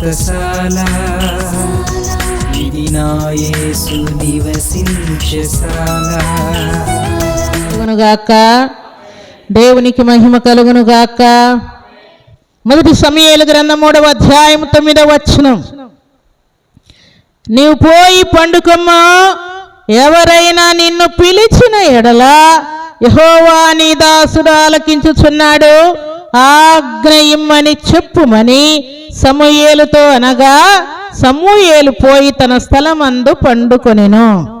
వ్రతశాల ఇది నా నివసించశాల కలుగునుగాక. దేవునికి మహిమ కలుగునుగాక. మొదటి సమయాల గ్రంథం మూడవ అధ్యాయం తొమ్మిదవ వచనం. నీవు పోయి పండుకమ్మా ఎవరైనా నిన్ను పిలిచిన ఎడలా యహోవా నీ దాసుడు ఆలకించుచున్నాడు. ఆజ్ఞ ఇమ్మని చెప్పుమని సమూయేలుతో అనగా సమూయేలు పోయి తన స్థలమందు పండుకొనెను.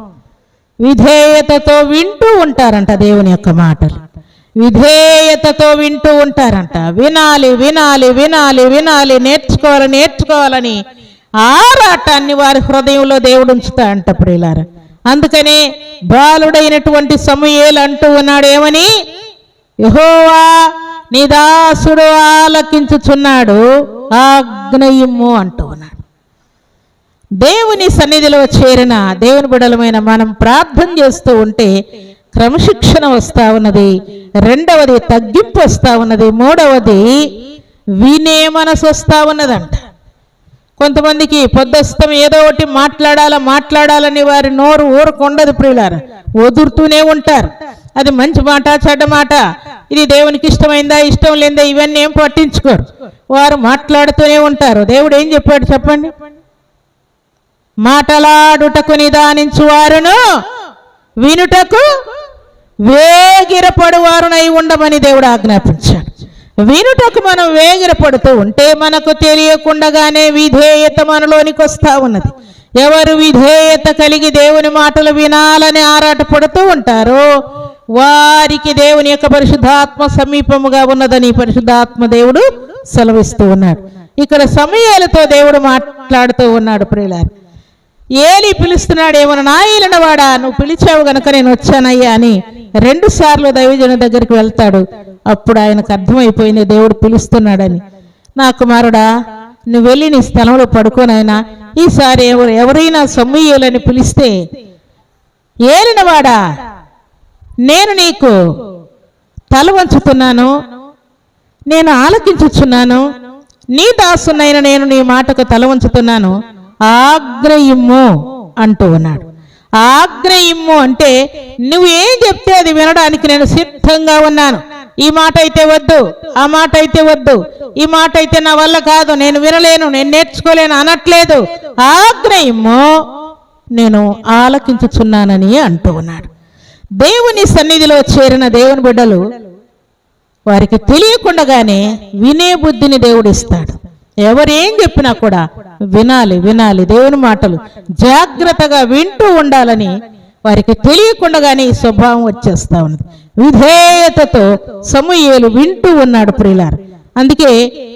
విధేయతతో వింటూ ఉంటారంట దేవుని యొక్క మాటలు. విధేయతతో వింటూ ఉంటారంట. వినాలి వినాలి వినాలి వినాలి నేర్చుకోవాలి నేర్చుకోవాలని ఆరాటాన్ని వారి హృదయంలో దేవుడు ఉంచుతా అంట ప్రియులార అందుకనే బాలుడైనటువంటి సమూయేలు అంటూ ఉన్నాడేమని? యహోవా నీ దాసుడు ఆలకించుచున్నాడు ఆగ్నయము అంటూ ఉన్నాడు. దేవుని సన్నిధిలో చేరిన దేవుని బిడలమైన మనం ప్రార్థన చేస్తూ ఉంటే క్రమశిక్షణ వస్తా ఉన్నది రెండవది తగ్గింపు వస్తా ఉన్నది మూడవది వినే మనసు వస్తా ఉన్నదంట. కొంతమందికి పొద్దస్తం ఏదో ఒకటి మాట్లాడాలా మాట్లాడాలని వారి నోరు ఊరకుండదు ప్రియులారు. వదురుతూనే ఉంటారు. అది మంచి మాట చెడ్డ మాట. ఇది దేవునికి ఇష్టమైందా ఇష్టం లేదా ఇవన్నీ ఏం పట్టించుకోరు. వారు మాట్లాడుతూనే ఉంటారు. దేవుడు ఏం చెప్పాడు చెప్పండి? మాటలాడుటకు నిదానించు వారును వినుటకు వేగిరపడు వారునై ఉండమని దేవుడు ఆజ్ఞాపించాడు. వినుటకు మనం వేగిరపడుతూ ఉంటే మనకు తెలియకుండగానే విధేయత మనలోనికి వస్తా ఉన్నది. ఎవరు విధేయత కలిగి దేవుని మాటలు వినాలని ఆరాటపడుతూ ఉంటారో వారికి దేవుని యొక్క పరిశుద్ధాత్మ సమీపముగా ఉన్నదని పరిశుద్ధాత్మ దేవుడు సెలవిస్తూ ఉన్నాడు. ఇక్కడ సమయాలతో దేవుడు మాట్లాడుతూ ఉన్నాడు ప్రియులారు. ఏలి పిలుస్తున్నాడు ఏమన్నా నా వాడా నువ్వు పిలిచావు గనక నేను వచ్చానయ్యా అని రెండు సార్లు దైవజన దగ్గరికి వెళ్తాడు. అప్పుడు ఆయనకు అర్థమైపోయింది దేవుడు పిలుస్తున్నాడని. నా కుమారుడా నువ్వు వెళ్ళి నీ స్థలంలో పడుకోనైనా ఈసారి ఎవరు ఎవరైనా సొమ్మయ్యాలని పిలిస్తే ఏలినవాడా నేను నీకు తల వంచుతున్నాను నేను ఆలకించుచున్నాను నీ దాసునైన నేను నీ మాటకు తల వంచుతున్నాను. ఆగ్రయిమ్ము అంటూ ఉన్నాడు. ఆగ్రయిమ్ము అంటే నువ్వు ఏం చెప్తే అది వినడానికి నేను సిద్ధంగా ఉన్నాను. ఈ మాట అయితే వద్దు ఆ మాట అయితే వద్దు ఈ మాట అయితే నా వల్ల కాదు నేను వినలేను నేను నేర్చుకోలేను అనట్లేదు. ఆగ్రయిమ్ము నేను ఆలకించుచున్నానని అంటూ ఉన్నాడు. దేవుని సన్నిధిలో చేరిన దేవుని బిడ్డలు వారికి తెలియకుండగానే వినే బుద్ధిని దేవుడు ఇస్తాడు. ఎవరేం చెప్పినా కూడా వినాలి వినాలి దేవుని మాటలు. జాగ్రత్తగా వింటూ ఉండాలని వారికి తెలియకుండగానే ఈ స్వభావం వచ్చేస్తా ఉంది విధేయతతో సమూహేలు వింటూ ఉన్నాడు ప్రియులారు. అందుకే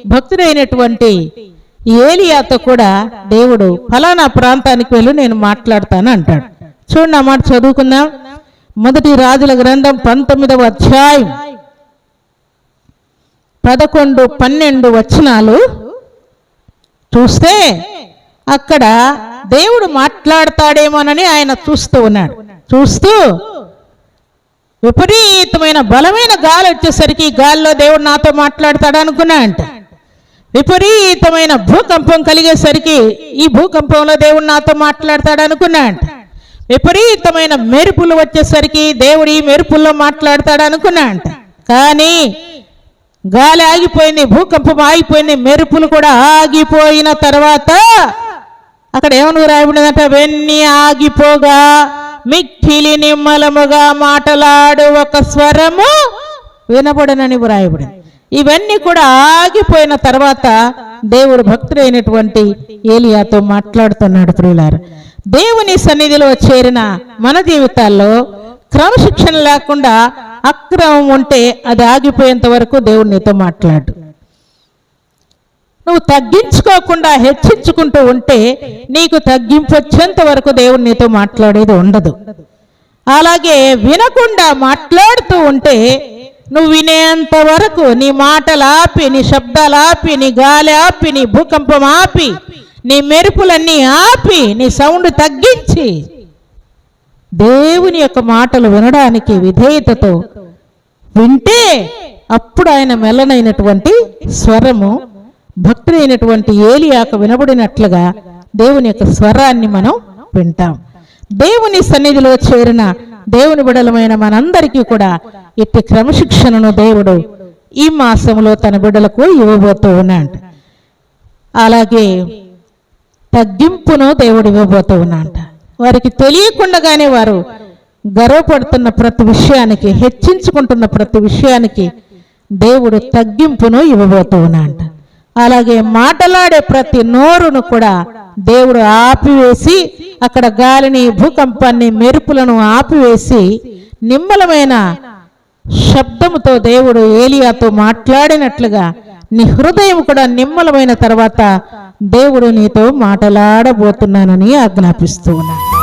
భక్తుడైనటువంటి ఏలియాతో కూడా దేవుడు ఫలానా ప్రాంతానికి వెళ్ళి నేను మాట్లాడతాను అంటాడు. చూడండి ఆ మాట చదువుకుందాం. మొదటి రాజుల గ్రంథం పంతొమ్మిదవ అధ్యాయం. పదకొండు పన్నెండు వచనాలు చూస్తే అక్కడ దేవుడు మాట్లాడతాడేమోనని ఆయన చూస్తూ ఉన్నాడు. చూస్తూ విపరీతమైన బలమైన గాలి వచ్చేసరికి గాల్లో గాలిలో దేవుడు నాతో మాట్లాడతాడు అనుకున్నా అంట. విపరీతమైన భూకంపం కలిగేసరికి ఈ భూకంపంలో దేవుడు నాతో మాట్లాడతాడు అనుకున్నా అంట. విపరీతమైన మెరుపులు వచ్చేసరికి దేవుడు ఈ మెరుపుల్లో మాట్లాడతాడు అనుకున్నా అంట కానీ గాలి ఆగిపోయింది భూకంపం ఆగిపోయింది మెరుపులు కూడా ఆగిపోయిన తర్వాత అక్కడ ఏమను రాయబడిందంట వెన్ని ఆగిపోగా మిక్కిలి నిమ్మలముగా మాటలాడు ఒక స్వరము వినబడనని వ్రాయబడింది. ఇవన్నీ కూడా ఆగిపోయిన తర్వాత దేవుడు భక్తుడైనటువంటి ఏలియాతో మాట్లాడుతున్నాడు ప్రియులారు. దేవుని సన్నిధిలో చేరిన మన జీవితాల్లో క్రమశిక్షణ లేకుండా అక్రమం ఉంటే అది ఆగిపోయేంత వరకు దేవుడు నీతో మాట్లాడు. నువ్వు తగ్గించుకోకుండా హెచ్చించుకుంటూ ఉంటే నీకు తగ్గింపు వచ్చేంత వరకు దేవుడు నీతో మాట్లాడేది ఉండదు. అలాగే వినకుండా మాట్లాడుతూ ఉంటే నువ్వు వినేంత వరకు నీ మాటలు ఆపి నీ శబ్దాలు ఆపి నీ గాలి ఆపి నీ భూకంపం ఆపి నీ మెరుపులన్నీ ఆపి నీ సౌండ్ తగ్గించి దేవుని యొక్క మాటలు వినడానికి విధేయతతో వింటే అప్పుడు ఆయన మెల్లనైనటువంటి స్వరము భక్తుడైనటువంటి ఏలియాక వినబడినట్లుగా దేవుని యొక్క స్వరాన్ని మనం వింటాం. దేవుని సన్నిధిలో చేరిన దేవుని బిడలమైన మనందరికీ కూడా ఇట్టి క్రమశిక్షణను దేవుడు ఈ మాసంలో తన బిడ్డలకు ఇవ్వబోతూ ఉన్నాడు. అలాగే తగ్గింపును దేవుడు ఇవ్వబోతూ ఉన్నాడు వారికి తెలియకుండానే వారు గర్వపడుతున్న ప్రతి విషయానికి హెచ్చించుకుంటున్న ప్రతి విషయానికి దేవుడు తగ్గింపును ఇవ్వబోతూ ఉన్నాడు అలాగే మాటలాడే ప్రతి నోరును కూడా దేవుడు ఆపివేసి అక్కడ గాలిని భూకంపాన్ని మెరుపులను ఆపివేసి నిమ్మలమైన శబ్దముతో దేవుడు ఏలియాతో మాట్లాడినట్లుగా నీ హృదయం కూడా నిమ్మలమైన తర్వాత దేవుడు నీతో మాట్లాడబోతున్నానని ఆజ్ఞాపిస్తూ ఉన్నాను.